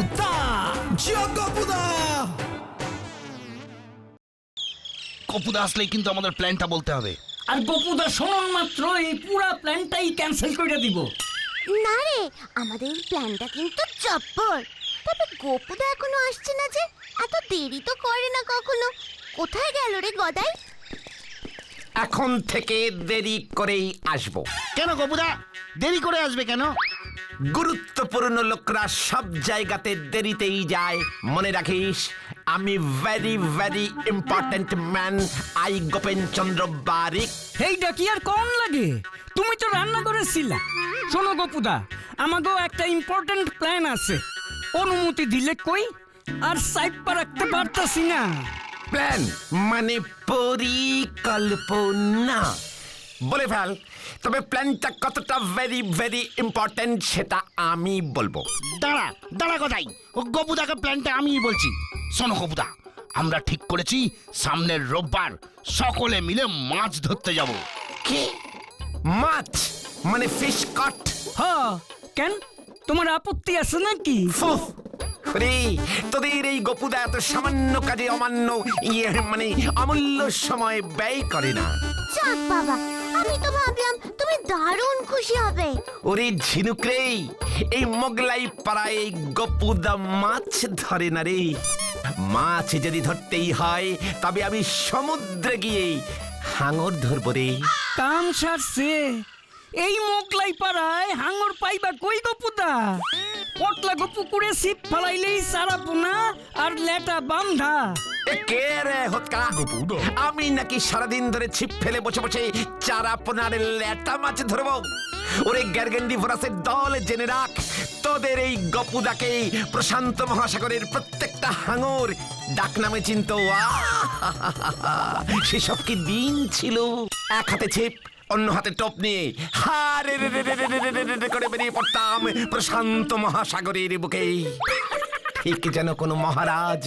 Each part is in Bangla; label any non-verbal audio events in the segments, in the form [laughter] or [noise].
গপুদা জিও গপুদা কপুদা আসলেই কিন্তু আমাদের প্ল্যানটা বলতে হবে। আর গপুদা শোনন মাত্র এই পুরা প্ল্যানটাই ক্যান্সেল করে দিব। না রে আমাদের প্ল্যানটা কিন্তু চপ্পর তবে গোপুদা এখনও আসছে না যে এত দেরি তো করে না কখনো। কোথায় গেল রে গদাই? এখন থেকে দেরি করেই আসব। কেন কপুদা দেরি করে আসবে কেন? গুরুত্বপূর্ণ লোকরা সব জায়গাতে দেরিতেই যায়। মনে রাখিস আমি very very important man I Gopen Chandra Barik. এইটা কি আর কম লাগে? তুমি তো রান্না করেছিলা শোনো গপুদা আমাকেও একটা ইম্পর্টেন্ট প্ল্যান আছে। অনুমতি দিলে কই আর সাইপা রাখতে পারতাছি না। প্ল্যান মানে পরিকল্পনা। বলে ফেল তবে প্ল্যানটা কতটা ভেরি ভেরি ইম্পর্ট্যান্ট সেটা আমি বলব। দাঁড়া দাঁড়া কোথায় ও গপুদাকে প্ল্যানটা আমিই বলছি। শোনো গপুদা আমরা ঠিক করেছি সামনের রোববার সকলে মিলে মাছ ধরতে যাব। কি? মাছ? মানে ফিশ কাট হ কেন? তোমার আপত্তি আছে নাকি? ফুফ রে তোদের এই গপুদা এত সামান্য কাজে অমান্য ইয়ে মানে অমূল্য সময় ব্যয় করে না। যাক বাবা আমি তো ভাবলাম তুমি দারুণ খুশি হবে। ওরে ঝিনুক রে এই মোগলাই পাড়ায় এই গপুদা মাছ ধরে না রে। মাছ যদি ধরতেই হয় তবে আমি সমুদ্রে গিয়ে হাঙর ধরবো রে। কাম সারছে। এই মোগলাই পাড়ায় হাঙর পাইবা কই গপুদা পটলা গপু করে সিপ ফালাইলেই সারা পোনা আর লেটা বান্ধা। কে রে হতকা আমি নাকি সারাদিন ধরে ছিপ ফেলে বসে বসে চারা পোনার ল্যাটা মাছ ধরবো? ওরে গ্যারগেন্ডি ভরাসের দল জেনে রাখ, তোদের এই গপুদাকে প্রশান্ত মহাসাগরের প্রত্যেকটা হাঙর ডাক নামে চিন্ত সেসব কি দিন ছিল? এক হাতে ছিপ অন্য হাতে টপ নিয়ে হারে করে বেরিয়ে পড়তাম প্রশান্ত মহাসাগরের বুকে। ঠিক যেন কোনো মহারাজ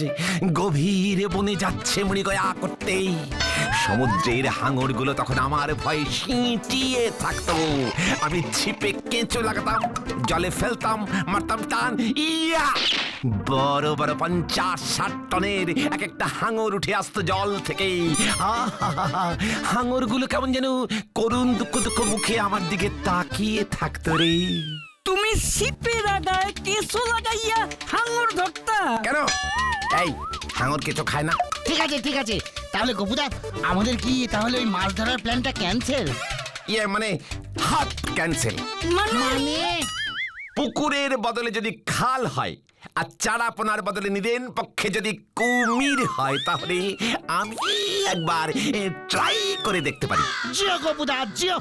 গভীর বনে যাচ্ছে মুড়ি গয়া করতেই সমুদ্রের হাঙরগুলো তখন আমার ভয়ে সিঁটিয়ে থাকতো। আমি ছিপে কেঁচো লাগাতাম জলে ফেলতাম মারতাম টান ইয়া! বড় বড় পঞ্চাশ ষাট টনের এক একটা হাঙর উঠে আসতো জল থেকে। হাঙরগুলো কেমন যেন করুণ দুঃখ দুঃখ মুখে আমার দিকে তাকিয়ে থাকতো রে। তুমি সিপের আগায় কেঁচো লাগাইয়া হাঙর ধরতা। কেন? এই হাঙর কেঁচো খায় না। ঠিক আছে ঠিক আছে। তাহলে গপুদা আমাদের কি তাহলে ওই মাছ ধরার প্ল্যানটা ক্যান্সেল ইয়ে মানে হাত ক্যান্সেল মানে? পুকুরের বদলে যদি খাল হয় আর চারাপোনার বদলে নিদেন পক্ষে যদি কুমির হয় তাহলে আমি একবার ট্রাই করে দেখতে পারি। জিও গপুদা জিও।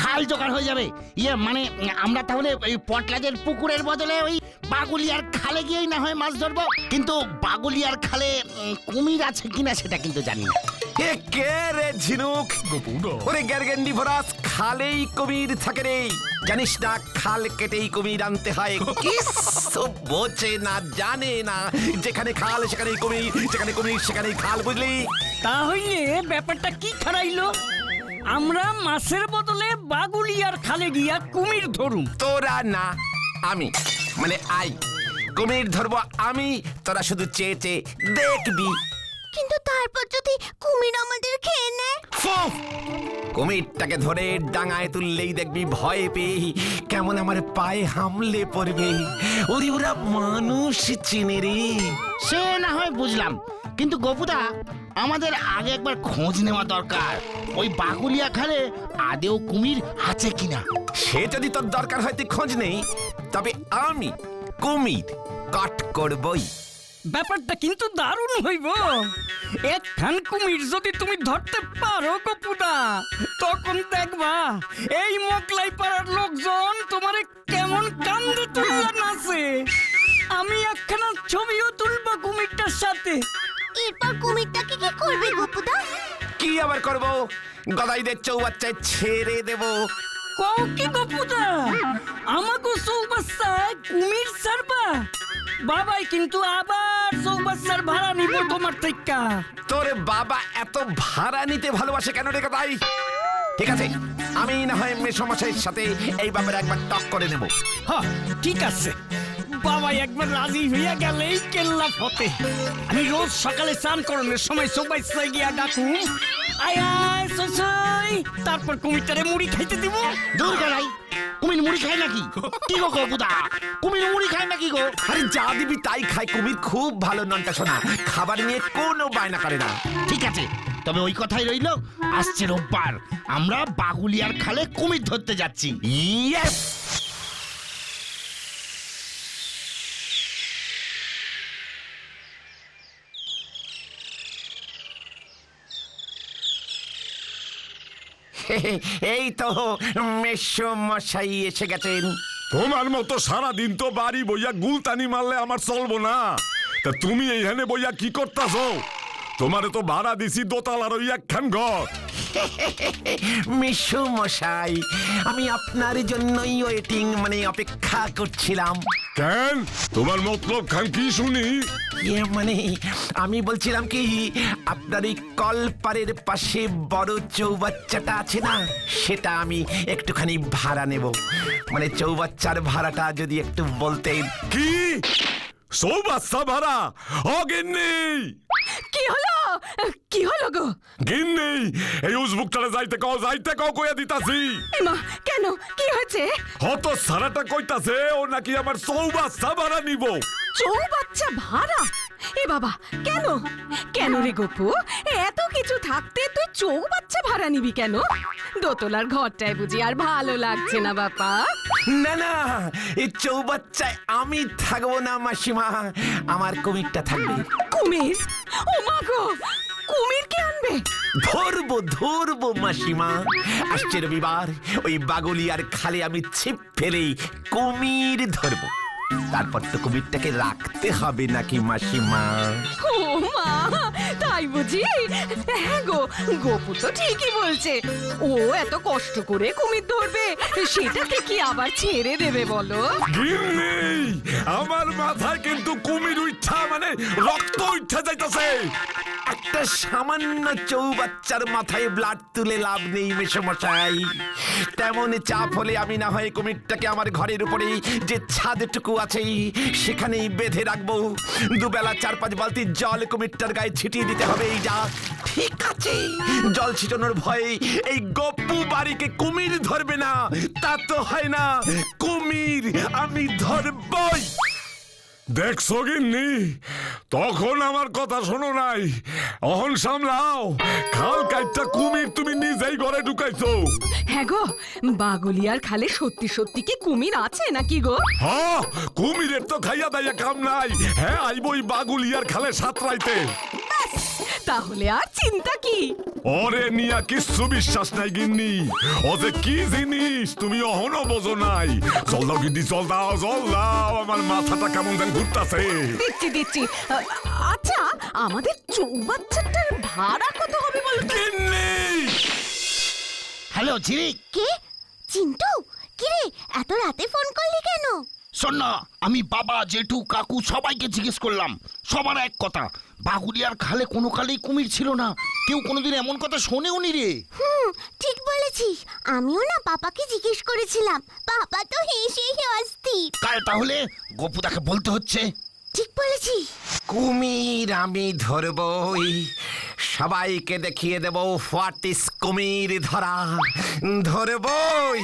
খাল জোগাড় হয়ে যাবে। ইয়ে মানে আমরা তাহলে ওই পটলাদের পুকুরের বদলে ওই বাগুলিয়ার খালে গিয়েই না হয় মাছ ধরবো। কিন্তু বাগুলিয়ার খালে কুমির আছে কিনা সেটা কিন্তু জানি না। এ কে রে ঝিনুক? ওরে গ্যারগেন্ডি ভরাস খালেই কুমির থাকে রে। জানিস না খাল কেটেই কুমির আনতে হয়। কিছু বোঝে না জানে না। যেখানে খাল সেখানেই কুমির যেখানে কুমির সেখানেই খাল বুঝলি? তাহলে ব্যাপারটা কি খারাইলো? আমরা মাছের বদলে বাগুলিয়ার খালে গিয়া কুমির ধরুম। তোরা না আমি মানে আই। কুমির ধরবো আমি তোরা শুধু চেয়ে চেয়ে দেখবি। কিন্তু তারপর যদি কুমির আমাদের খেয়ে নেয়? ফুফ! কুমিরটাকে ধরে ডাঙায় তুললেই দেখবি ভয় পেয়ে কেমন আমার পায়ে হামলে পড়বে। ওরে ওরা মানুষ চিনে রে। সে না হয় বুঝলাম। কিন্তু গপুদা আমাদের আগে একবার খোঁজ নেওয়া দরকার। ওই বাগুলিয়া খালে আদেও কুমির আছে কিনা? সে যদি তোর দরকার হয় তুই খোঁজ নেই তবে আমি কুমির কাট করবই। ব্যাপারটা কিন্তু দারুণ হইব। এক খান কুমির যদি তুমি ধরতে পারো কপুদা তখন দেখবা এই মোকলাই পাড়ার লোকজন তোমারে কেমন কান্দে তুললা নাচে। আমি একখানা ছবিও তুলবো কুমিরটার সাথে। এরপর কুমিরটাকে কি করবে গোপুদা? কি আবার করব? গদাইদের চৌবাচ্চায় ছেড়ে দেব। কও কি কপুদা আমাকে চৌবাচ্চায় কুমির ছাড়বা? বাবাই কিন্তু আবার চৌবাচ্চার ভাড়া নিব তোমার থেকে তোর বাবা এত ভাড়া নিতে ভালোবাসে কেন রে গদাই? ঠিক আছে আমি না হয় মেসমশাইয়ের সাথে এই ব্যাপারে একবার টক করে নেব। হ ঠিক আছে। বাবা একবার রাজি হইয়া গেলেই কেল্লা ফতে। আমি রোজ সকালে স্নান করানোর সময় সবাই সাই গিয়া ডাকুম আয় আয় সসাই তারপর কুমিরটারে মুড়ি খাইতে দিব। দূর করাই কুমির মুড়ি খায় নাকি? কি গো গপুদা কুমির মুড়ি খায় নাকি গো? আরে যা দিবি তাই খায়। কুমির খুব ভালো ননটা শোনা খাবার নিয়ে কোনো বায়না করে না। ঠিক আছে তবে ওই কথাই রইল। আসছে রোববার। আমরা বাগুলিয়ার খালে কুমির ধরতে যাচ্ছি। ইয়েস এই তো মেশো মশাই এসে গেছেন। তোমার মতো সারা দিন তো বাড়ি বইয়া গুলতানি মারলে আমার চলবো না। তা তুমি এইখানে বইয়া কি করতাছো? তোমারে তো ভাড়া দিছি দোতলার ওই একখান ঘর। মিশু মশাই আমি আপনার জন্যই ওয়েটিং মানে অপেক্ষা করছিলাম। কেন? তোমার মতলব খান কি শুনি? ইয়ে মানে আমি বলছিলাম কি আপনার এই কলপারের পাশে বড় চৌবাচ্চাটা আছে না সেটা আমি একটুখানি ভাড়া নেব। মানে চৌবাচ্চার ভাড়াটা যদি একটু বলতেন। কি? সৌবাচ্চা ভাড়া? অগিন্নি! কি হলো? কি হলো গো? গিন্নি এই উজবুকটারে যাইতে কও যাইতে কও কইয়া দিতাছি। এমা কেন? কি হয়েছে? হত সারাটা কইতাছে ও নাকি আমার সৌবাচ্চা ভাড়া নিব। চৌবাচ্চা ভাড়া? এ বাবা কেন? কেন রে গপু? এত কিছু থাকতে তুই চৌবাচ্চা ভাড়া নিবি কেন? দোতলার ঘরটায় বুঝি আর ভালো লাগছে না বাপা। না না এই চৌবাচ্চায় আমি থাকব না মাসিমা। আমার কুমিরটা থাকবে। কুমির? ও মা গো কুমির কে আনবে? ধরবো ধরবো মাসিমা। আসছে রবিবার ওই বাগুলিয়ার খালে আমি ছিপ ফেলেই কুমির ধরবো। তারপর তো কুমিরটাকে রাখতে হবে নাকি মাসিমা? ও মা তাই বুঝি? হ্যাঁ গো, গপু তো ঠিকই বলছে। ও এত কষ্ট করে কুমির ধরবে, সেটাকে কি আবার ছেড়ে দেবে বলো? আমার মাথায় কিন্তু কুমির উঠা মানে রক্ত উঠা যাইতাছে। একটা সামান্য চৌবাচ্চার মাথায় ব্লাড তুলে লাভ নেই, মেসমশাই। তেমন চাপ হলে আমি না হয় কুমিরটাকে আমার ঘরের উপরে যে ছাদটুকু আছে সেখানেই বেঁধে রাখব। দুবেলা চার পাঁচ বালতি জল কুমিরটার গায়ে ছিটিয়ে দিতে হবে এই যা ঠিক আছে। জল ছিটানোর ভয়ে এই গপ্পু বাড়িকে কুমির ধরবে না। তা তো হয় না। কুমির আমি ধরবই। দেখছ গিন্নি তখন আমার কথা শোনো নাই। অহন সামলাও। খাল কাইটটা কুমির তুমি নিজেই ঘরে ঢুকাইছো। হ্যাঁ গো বাগুলিয়ার খালে সত্যি সত্যি কি কুমির আছে নাকি গো? হ্যাঁ কুমিরের তো খাইয়া দাইয়া কাম নাই। হ্যাঁ আইবই বাগুলিয়ার খালে সাঁতরাইতে। তাহলে আর চিন্তা কি? ওরে নিয়া কিচ্ছু বিশ্বাস নাই গিন্নি। ও যে কি জিনিস তুমি অহনো বোঝো নাই। চল দাও গিন্নি চল দাও চল দাও আমার মাথাটা কেমন যেন ঘুরতাছে। দিচ্ছি দিচ্ছি। আ- আচ্ছা আমাদের চৌবাচ্চাটার ভাড়া কত হবে বলো তো? গিন্নি! হ্যালো ঝিরিক। কে? চিন্টু? কিরে এত রাতে ফোন করলি কেন? শোন না আমি বাবা জেঠু কাকু সবাইকে জিজ্ঞেস করলাম। সবার এক কথা বাগুলিয়ার খালে কোনো কালেই কুমির ছিল না। কেউ কোনোদিন এমন কথা শোনেও নি রে। হুম ঠিক বলেছিস। আমিও না পাপাকে জিজ্ঞেস করেছিলাম। পাপা তো হেসে হেসে অস্থির। কাল তাহলে গপুদাকে বলতে হচ্ছে। ঠিক বলেছিস। কুমির আমি ধরবই। সবাইকে দেখিয়ে দেব হোয়াট ইস কুমির ধরা? ধরবই।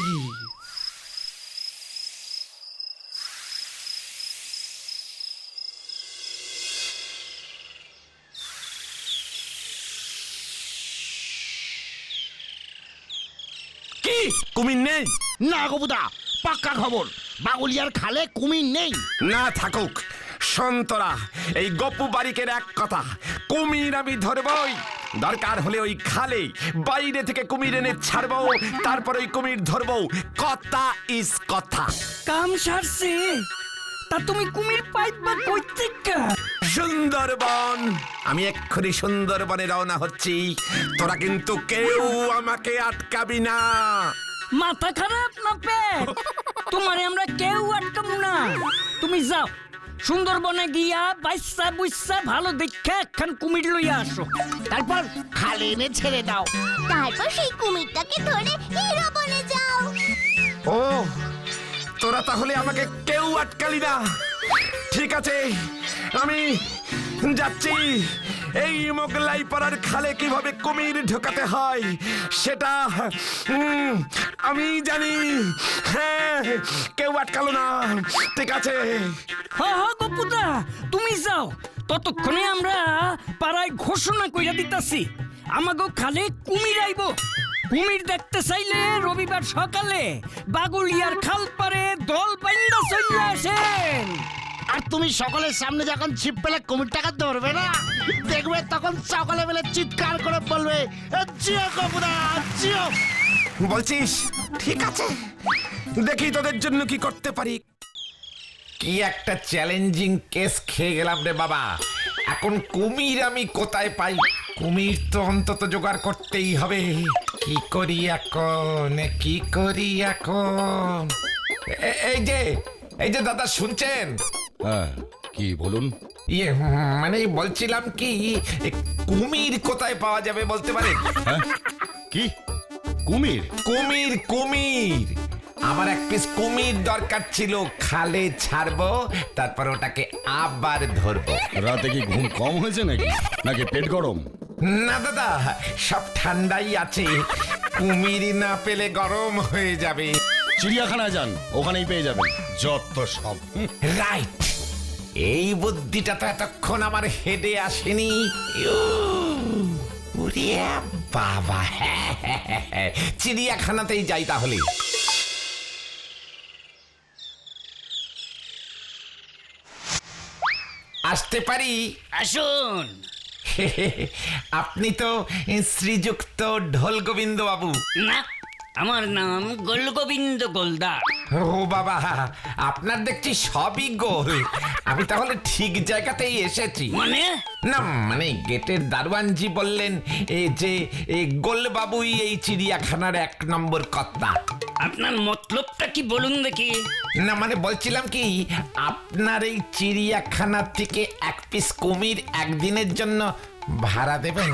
কুমির নেই। না গপুদা পাক্কা খবর। বাগুলিয়ার খালে কুমির নেই। না থাকুক। সন্তরা এই গপ্পু বারিকের এক কথা। কুমির আমি ধরবই। দরকার হলে ওই খালে বাইরে থেকে কুমির এনে ছাড়বো তারপর ওই কুমির ধরবো। কথা ইস কথা। কাম সারছে। তা তুমি কুমির পাইবা কই থেকে? সুন্দরবন। আমি এক্ষুনি সুন্দরবনে রওনা হচ্ছি। তোরা কিন্তু কেউ আমাকে আটকাবি না। মাথা খারাপ না পেট? [laughs] তোমারে আমরা কেউ আটকাবো না। তুমি যাও সুন্দরবনে গিয়া বাইসা বুইসা ভালো দেখে একখান কুমির লইয়া আসো। তারপর খালি এনে ছেড়ে দাও। তারপর সেই কুমিরটাকে ধরে হিরো বনে যাও। ও তোরা তাহলে আমাকে কেউ আটকালি না। ঠিক আছে, আমি যাচ্ছি। এই মোগলাই পাড়ার খালে কীভাবে কুমির ঢোকাতে হয়, সেটা আমি জানি। হ্যাঁ কেউ আটকালো না, ঠিক আছে। গপুদা তুমি যাও। ততক্ষণে আমরা পাড়ায় ঘোষণা কইরা দিতাছি, আমাগো খালে কুমির আইব। কুমির দেখতে চাইলে রবিবার সকালে বাগুলিয়ার খাল পারে আর তুমি সকলের সামনে যখন ছিপ পেলে কুমির টাকা ধরবে না দেখবে তখন সকলে মিলে চিৎকার করে বলবে জিও কপুদা জিও! বলছিস? ঠিক আছে। দেখি তোদের জন্য কি করতে পারি। কি একটা চ্যালেঞ্জিং কেস খেয়ে গেলাম রে বাবা। এখন কুমির আমি কোথায় পাই? কুমির তো অন্তত জোগাড় করতেই হবে। কি করি এখন? কি করি এখন? এই যে এই যে দাদা শুনছেন? হ্যাঁ কি বলুন? ইয়ে মানে বলছিলাম কি কুমির কোথায় পাওয়া যাবে বলতে পারেন? হ্যাঁ কি? কুমির? কুমির কুমির। আমার এক পিস কুমির দরকার ছিল খালে ছাড়বো তারপর ওটাকে আবার ধরবো। রাতে কি ঘুম কম হয়েছে নাকি? নাকি পেট গরম? না দাদা সব ঠান্ডাই আছে। কুমির না পেলে গরম হয়ে যাবে। চিড়িয়াখানায় যান ওখানেই পেয়ে যাবেন। যত সব। রাইট। এই বুদ্ধিটা তো এতক্ষণ আমার হেডে আসেনি। বাবা হ্যাঁ, হ্যাঁ, হ্যাঁ। চিড়িয়াখানাতেই যাই তাহলে। আসতে পারি? আসুন। [laughs] আপনি তো শ্রীযুক্ত ঢোল গোবিন্দ বাবু না। আমার নাম গোলগোবিন্দ গোলদার। ও বাবা আপনার দেখছি সবই গোল। আমি তাহলে ঠিক জায়গাতেই এসেছি। মানে? না মানে গেটের দারোয়ানজি বললেন এই যে গোলবাবুই এই চিড়িয়াখানার এক নম্বর কর্তা। আপনার মতলবটা কি বলুন দেখি। না মানে বলছিলাম কি আপনার এই চিড়িয়াখানা থেকে এক পিস কুমির একদিনের জন্য ভাড়া দেবেন?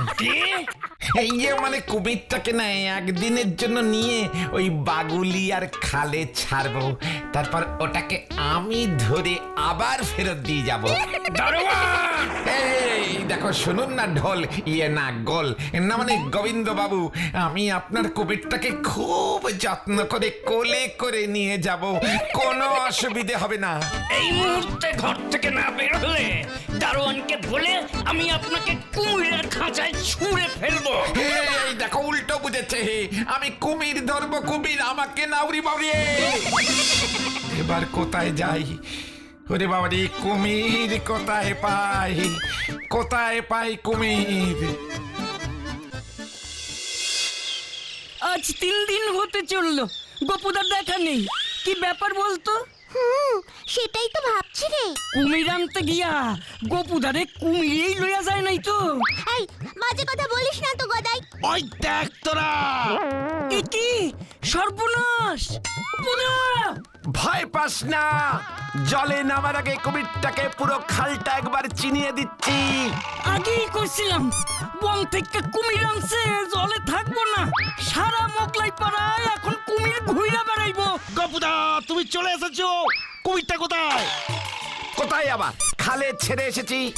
এই যে মানে কুমিরটাকে না একদিনের জন্য নিয়ে ওই বাগুলি আর খালে ছাড়বো। তারপর ওটাকে আমি ধরে আবার ফেরত দিয়ে যাব। এই দেখো শুনুন না ঢোল ইয়ে না গোল। না মানে গোবিন্দ বাবু আমি আপনার কুমিরটাকে খুব যত্ন করে কোলে করে নিয়ে যাব। কোনো অসুবিধে হবে না। এই মুহূর্তে ঘর থেকে না বের হলে দারোয়ানকে বলে আমি আপনাকে কুমিরের খাঁচায় ছুঁড়ে ফেলব। এই দেখো উল্টো বুঝেছে আমি কুমির ধরবো কুমির আমাকে নাউরি বাউরি। এবার কোথায় যাই? ওরে বাবারি কুমির কোথায় পাই? কোথায় পাই কুমির? আজ তিন দিন হতে চলল। গোপুদার দেখা নেই। কি ব্যাপার বলতো? হুম সেটাই তো ভাবছি রে। কুমির আনতে গিয়া গোপুদারে কুমিরেই লইয়া যায় নাই তো। এই বাজে কথা বলিস না তো গদাই। ওই দেখ তোরা। এ কি? সর্বনাশ। পুরা ভয় পাস না। জলে নামার আগে কুমিরটাকে পুরো খালটা একবার চিনিয়ে দিচ্ছি। আগেই কইছিলাম বন থেকে কুমির আনছে জলে থাকব না। সারা মোগলাই পাড়ায় এখন কুমির ঘুইরা বেড়াইবো। কপুদা তুমি চলে এসেছ। কুমিরটা কোথায়? কোথায় আবার? খালে ছেড়ে এসেছি।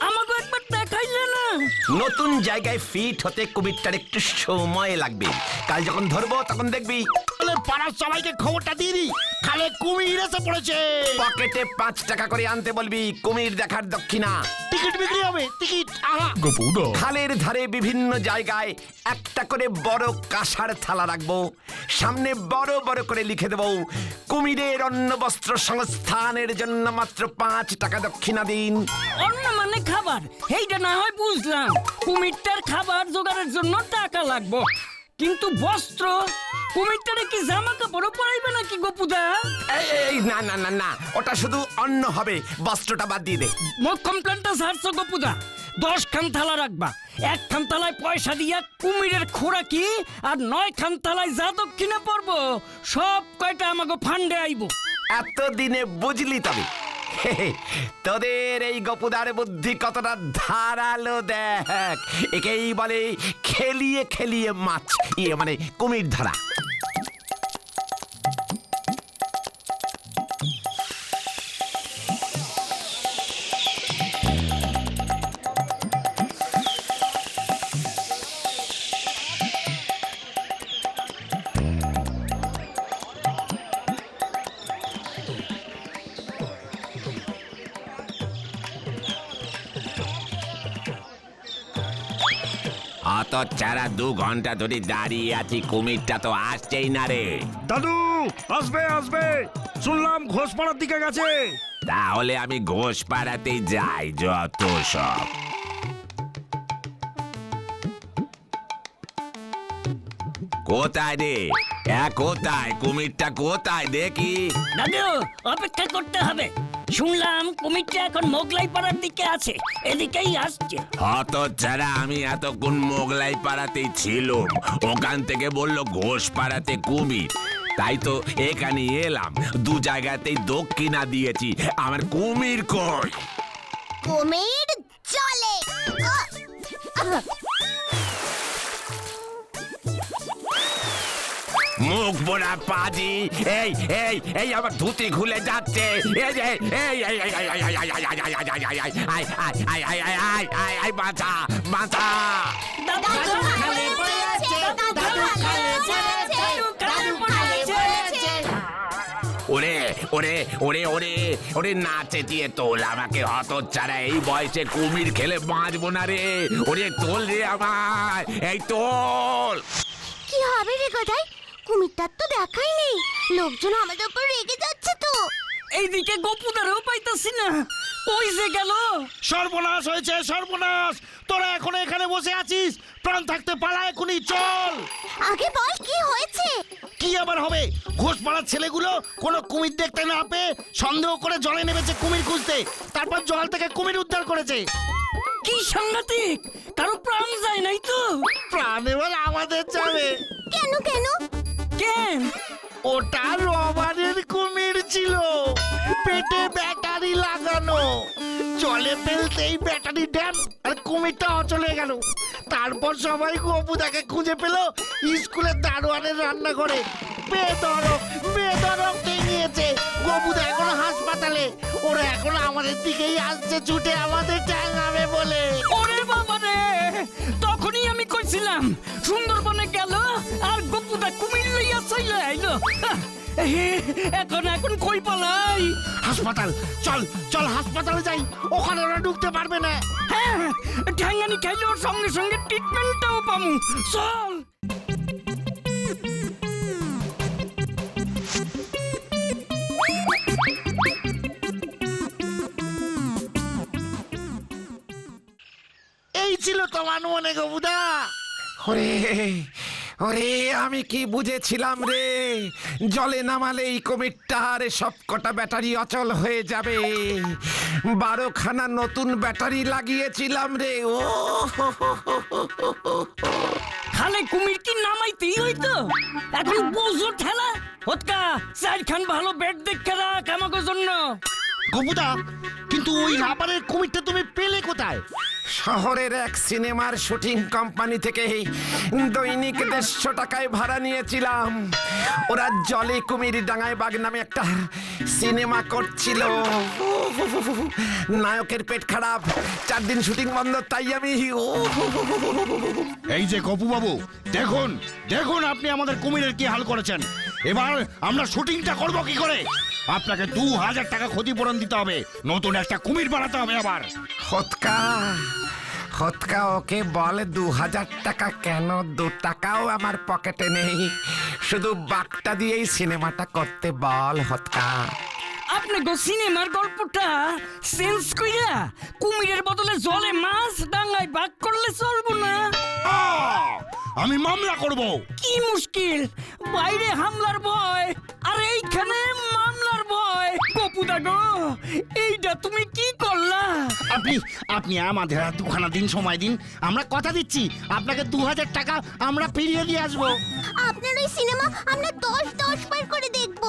আমাকে একবার দেখাইলে না? নতুন জায়গায় ফিট হতে কুমিরটার একটু সময় লাগবে। কাল যখন ধরবো তখন দেখবি। পাড়ার সবাইকে খবরটা দিয়ে দি খালে কুমির এসে পড়েছে। পকেটে পাঁচ টাকা করে আনতে বলবি কুমির দেখার দক্ষিণা। টিকিট বিক্রি হবে টিকিট আহা। গপুদা খালের ধারে বিভিন্ন জায়গায় একটা করে বড় কাঁসার থালা রাখব। সামনে বড় বড় করে লিখে দেবো কুমিরের অন্ন বস্ত্র সংস্থানের জন্য মাত্র পাঁচ টাকা দক্ষিণা দিন। অন্য মানে খাবার এইটা না হয় বুঝলাম। কুমিরটার খাবার জোগাড়ের জন্য টাকা লাগবো। কিন্তু বস্ত্র কুমিরটারে কি জামা কাপড়ও পরাইবে নাকি গোপুদা? এই, এই না না না না ওটা শুধু অন্ন হবে বস্ত্রটা বাদ দিয়ে দে। মোট কমপ্লেনটা ছাড়ছো গোপুদা। দশ খান থালা রাখবা এক খান থালায় পয়সা দিয়া কুমিরের খোরাকি আর নয় খান থালায় যা দক্ষিণে পড়ব সব কয়টা আমাকে ফান্ডে আইবো। এতদিনে বুঝলি তবে। তোদের এই গপুদার বুদ্ধি কতটা ধারালো দেখ। একেই বলে খেলিয়ে খেলিয়ে মাছ ইয়ে মানে কুমির ধরা। অত চারা দু ঘণ্টা ধরে দাঁড়িয়ে আছি কুমিরটা তো আসছেই না রে। দাদু আসবে আসবে। শুনলাম ঘোষপাড়ার দিকে গেছে। তাহলে আমি ঘোষ পাড়াতেই যাই যত সব। কোথায় রে? এ কোথায়? কুমিরটা কোথায়? দেখি। দাদু অপেক্ষা করতে হবে। শুনলাম কুমিরটা এখন মোগলাই পাড়ার দিকে আছে। এদিকেই আসছে। হত ছাড়া আমি এতক্ষণ মোগলাই পাড়াতেই ছিল ওখান থেকে বলল ঘোষ পাড়াতে কুমির। তাই তো এখানে এলাম। দু জায়গাতেই দক্ষিণা দিয়েছি। আমার কুমির কই? কুমির চলে মুখ বোনা পাজি এই এই এই আমার ধুতি খুলে যাচ্ছে এই যে, এই এই এই এই এই এই এই এই এই এই এই এই এই আই আই আই আই আই আই আই আই বাঁচা বাঁচা দাদু খালে পড়েছে দাদু খালে পড়েছে দাদু খালে পড়েছে ওরে ওরে ওরে ওরে ওরে নাচে দিয়ে তোল আমাকে হত চারা এই বয়সে কুমির খেলে বাঁচবো না রে ওরে তোল রে আমার এই তোল কি হবে রে গদাই কুমিরটার তো দেখাই নেই লোকজন আমাদের উপর রেগে যাচ্ছে তো। এইদিকে গপুদারও পাইতাছি না। কই যে গেল? সর্বনাশ হয়েছে সর্বনাশ। তোরা এখন এখানে বসে আছিস? প্রাণ থাকতে পালা এখনই চল। আগে বল কি হয়েছে? কি আবার হবে? ঘোষপাড়ার ছেলেগুলো কোনো কুমির দেখতে না পেয়ে সন্দেহ করে জলে নেমেছে কুমির খুঁজতে। তারপর জল থেকে কুমির উদ্ধার করেছে। কি সাংঘাতিক? কারও প্রাণ যায় নাই তো। প্রাণ এবার আমাদের যাবে। কেন কেন? কেন? ওটা রবারের কুমির ছিল। পেটে ব্যাটারি লাগানো। জলে ফেলতেই ব্যাটারি ড্যাম আর কুমিরটা অচলে গেল। তারপর সবাই গপুদাকে খুঁজে পেল স্কুলের দারোয়ানের রান্না করে বেদরক বেদরক টেঙিয়েছে গপুদা এখন হাসপাতালে। ওরা এখন আমাদের দিকেই আসছে ছুটে আমাদের ট্যাঙাবে বলে। ওরে বাবা রে তখনই আমি কইছিলাম সুন্দরবনে গেল আর গপুদা কুমির লইয়া চলে আইলো এখন এখন কই পালাই? হাসপাতাল চল চল হাসপাতালে যাই। ওখানে ওরা ঢুকতে পারবে না। হ্যাঁ ঠ্যাঙ্গানি খাইলে ওর সঙ্গে সঙ্গে ট্রিটমেন্টটাও পামু। চল। এই ছিল তোমার মনে গবুদা ওরে ওরে আমি কি বুঝেছিলাম রে? জলে নামালেই কুমিরটার সব কটা ব্যাটারি অচল হয়ে যাবে। বারোখানা নতুন ব্যাটারি লাগিয়েছিলাম রে ও খালে কুমির কি নামাইতেই হইতো? এখন বোঝো ঠেলা? হতকা চারখান ভালো বেড দেখে রাখ আমাকে জন্য। গবুদা কিন্তু ওই রাবারের কুমিরটা তুমি পেলে কোথায়? শহরের এক সিনেমার শুটিং কোম্পানি থেকে দৈনিক দেড়শো টাকায় ভাড়া নিয়েছিলাম। ওরা জলে কুমির ডাঙায় বাগ নামে একটা সিনেমা করছিল। নায়কের পেট খারাপ চার দিন শুটিং বন্ধ তাই আমি এই যে গপু বাবু দেখুন দেখুন আপনি আমাদের কুমিরের কি হাল করেছেন। এবার আমরা শুটিংটা করব কি করে? আপনাকে দু হাজার টাকা ক্ষতিপূরণ দিতে হবে নতুন একটা কুমির বানাতে হবে আবার। হতকা। হতকা ওকে বলে দু হাজার টাকা কেন? দু টাকাও আমার পকেটে নেই। শুধু বাকটা দিয়েই সিনেমাটা করতে বল হতকা আপনি গো সিনেমার গল্পটা সেন্স কইরা কুমিরের বদলে জলে মাছ ডাঙায় বাগ করলে চলবো না। আহ! আমি মামলা করব। কি মুশকিল বাইরে হামলার ভয়। আর এইখানে মামলার ভয় কপুদা গো। এইটা তুমি কি করলা? আপনি আপনি আমাদের আর দুখানা দিন সময় দিন। আমরা কথা দিচ্ছি। আপনাকে দু হাজার টাকা আমরা ফিরিয়ে দিয়ে আসব। আপনার ওই সিনেমা আমরা দশ দশ বার করে দেখব।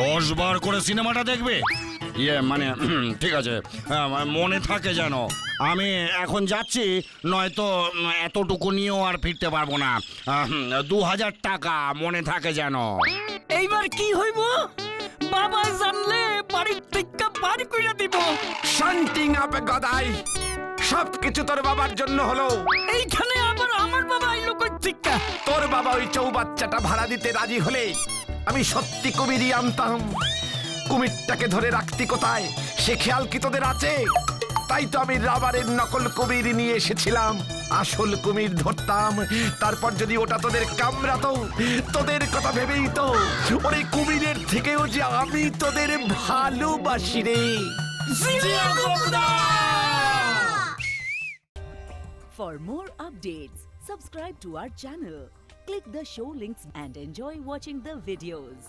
দশ বার করে সিনেমাটা দেখবে? ইয়ে মানে ঠিক আছে। হ্যাঁ, মনে থাকে যেন। আমি এখন যাচ্ছি নয়তো উম, এতটুকু নিয়েও আর ফিরতে পারব না। দু হাজার টাকা মনে থাকে যেন। এইবার কি হইব? বাবা জানলে বাড়ির টিক্কা বাড়ি কইরা দিব। শান্তিং আপ গদাই। সব কিছু তোর বাবার জন্য হলো। এইখানে আবার আমার বাবা আইলো কই টিক্কা তোর বাবা ওই চৌবাচ্চাটা ভাড়া দিতে রাজি হলে আমি সত্যি কুমিরই আনতাম। কুমিরটাকে ধরে রাখতি কোথায়? সে খেয়াল কি তোদের আছে? তাই তো আমি রাবারের নকল কুমির নিয়ে এসেছিলাম আসল কুমির ধরতাম তারপর যদি ওটা তোদের কামড়াতো তোদের কথা ভেবেই তো ওরে কুমিরের থেকেও যে আমি তোদের ভালোবাসি রে For more updates, subscribe to our channel, click the show links and enjoy watching the videos.